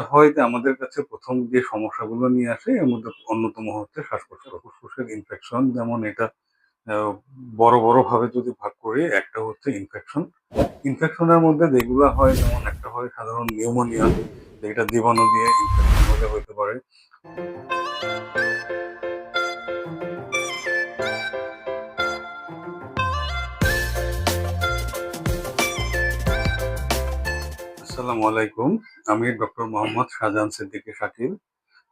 এটা হয় যে আমাদের কাছে প্রথম যে সমস্যাগুলো নিয়ে আসে, এর মধ্যে অন্যতম হচ্ছে শ্বাসকষ্ট। ফুসফুসের ইনফেকশন যেমন এটা বড় বড় ভাবে যদি ভাগ করি, একটা হচ্ছে ইনফেকশন ইনফেকশনের মধ্যে যেগুলো হয়, যেমন একটা হয় সাধারণ নিউমোনিয়া যেটা জীবাণু দিয়ে ইনফেকশন হলে হতে পারে। আসসালামু আলাইকুম। আমি ডক্টর মোহাম্মদ শাহজাহান সিদ্দিকী শাকিল,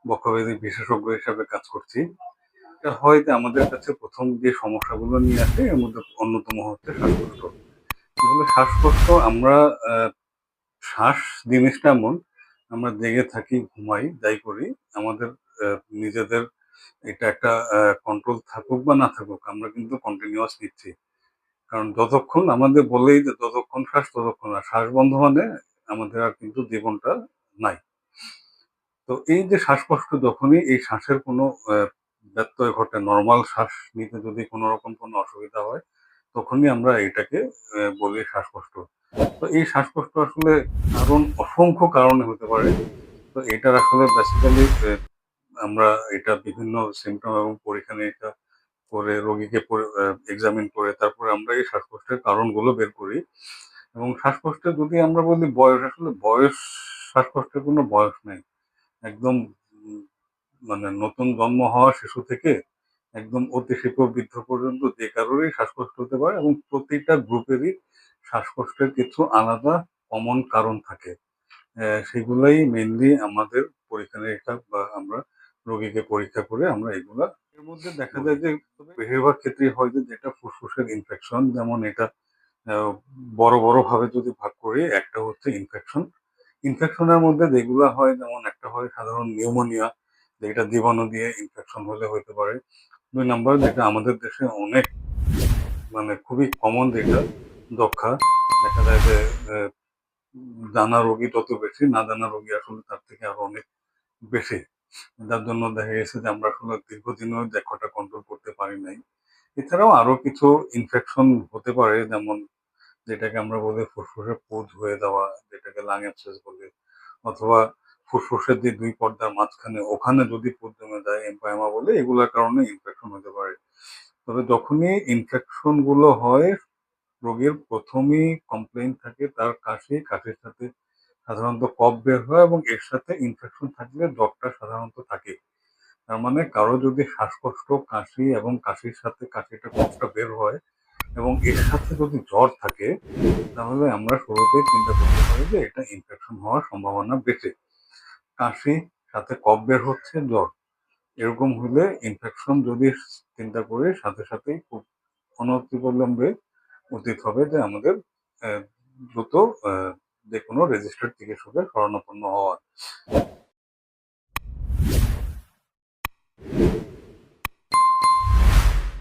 বক্ষব্যাধি বিশেষজ্ঞ হিসাবে কাজ করছি। এটা হয় যে আমাদের কাছে প্রথম যে সমস্যাগুলো নিয়ে আসে, এর মধ্যে অন্যতম হচ্ছে শ্বাসকষ্ট। শ্বাসকষ্ট আমরা শ্বাস জিনিসটা এমন আমরা জেগে থাকি, ঘুমাই, যাই করি। আমাদের নিজেদের এটা একটা কন্ট্রোল থাকুক বা না থাকুক, আমরা কিন্তু কন্টিনিউয়াস নিচ্ছি। কারণ যতক্ষণ আমাদের বলেই যে যতক্ষণ শ্বাস, ততক্ষণ শ্বাস বন্ধ মানে আমাদের আর কিন্তু জীবনটা নাই। তো এই যে শ্বাসকষ্ট যখনই এই শ্বাসের কোনো ব্যত্যয় ঘটে নর্মাল শ্বাস নিতে যদি কোনো রকম কোনো অসুবিধা হয়, তখনই আমরা এটাকে বলি শ্বাসকষ্ট। তো এই শ্বাসকষ্ট আসলে কারণ, অসংখ্য কারণে হতে পারে। তো এটার আসলে বেসিক্যালি আমরা এটা বিভিন্ন সিমটম এবং পরীক্ষা নিরীক্ষা করে, রোগীকে এক্সামিন করে, তারপরে আমরা এই শ্বাসকষ্টের কারণগুলো বের করি। এবং শ্বাসকষ্টে যদি আমরা বলি বয়স আসলে বয়স শ্বাসকষ্টের কোনো বয়স নেই। একদম মানে নতুন জন্ম হওয়া শিশু থেকে একদম অতি শিশু বৃদ্ধ পর্যন্ত যে কারোরই শ্বাসকষ্ট হতে পারে এবং প্রতিটা গ্রুপেরই শ্বাসকষ্টের কিছু আলাদা কমন কারণ থাকে। সেগুলাই মেইনলি আমাদের পরীক্ষা নিরীক্ষা বা আমরা রোগীকে পরীক্ষা করে আমরা এগুলা এর মধ্যে দেখা যায় যে বেশিরভাগ ক্ষেত্রেই হয় যে যেটা ফুসফুসের ইনফেকশন যেমন এটা বড় বড় ভাবে যদি ভাগ করি, একটা হচ্ছে ইনফেকশন ইনফেকশনের মধ্যে যেগুলো হয়, যেমন একটা হয় সাধারণ নিউমোনিয়া যেটা জীবাণু দিয়ে ইনফেকশন হলে হতে পারে। দুই নাম্বার যেটা আমাদের দেশে অনেক মানে খুবই কমন যেটা, দক্ষা। দেখা যায় যে জানা রোগী তত বেশি, না জানা রোগী আসলে তার থেকে আরও অনেক বেশি। যার জন্য দেখা গেছে যে আমরা আসলে দীর্ঘদিনও যক্ষাটা কন্ট্রোল করতে পারি নাই। এছাড়াও আরও কিছু ইনফেকশন হতে পারে, যেমন যেটাকে আমরা বলি ফুসফুসে পুজ হয়ে দেওয়া যেটাকে লাং অ্যাবসেস বলে, অথবা ফুসফুসের যে দুই পর্দার মাঝখানে, ওখানে যদি পুজ জমে যায় এম্পায়ামা বলে, এগুলোর কারণে ইনফেকশন হতে পারে। তবে যখনই ইনফেকশনগুলো হয়, রোগীর প্রথমেই কমপ্লেন থাকে তার কাশি, কাশির সাথে সাধারণত কফ বের হয় এবং এর সাথে ইনফেকশন থাকলে জ্বরটা সাধারণত থাকে। তার মানে কারও যদি শ্বাসকষ্ট, কাশি এবং কাশির সাথে কাশিটা কফটা বের হয় এবং এর সাথে যদি জ্বর থাকে, তাহলে আমরা শুরুতেই চিন্তা করতে পারি যে এটা ইনফেকশন হওয়ার সম্ভাবনা বেশি। কাশি, সাথে কফ বের হচ্ছে, জ্বর। এরকম হলে ইনফেকশন যদি চিন্তা করি, সাথে সাথেই খুব অনতিবিলম্বে উচিত হবে যে আমাদের দ্রুত যে কোনো রেজিস্টার্ড চিকিৎসকের শরণাপন্ন হওয়া।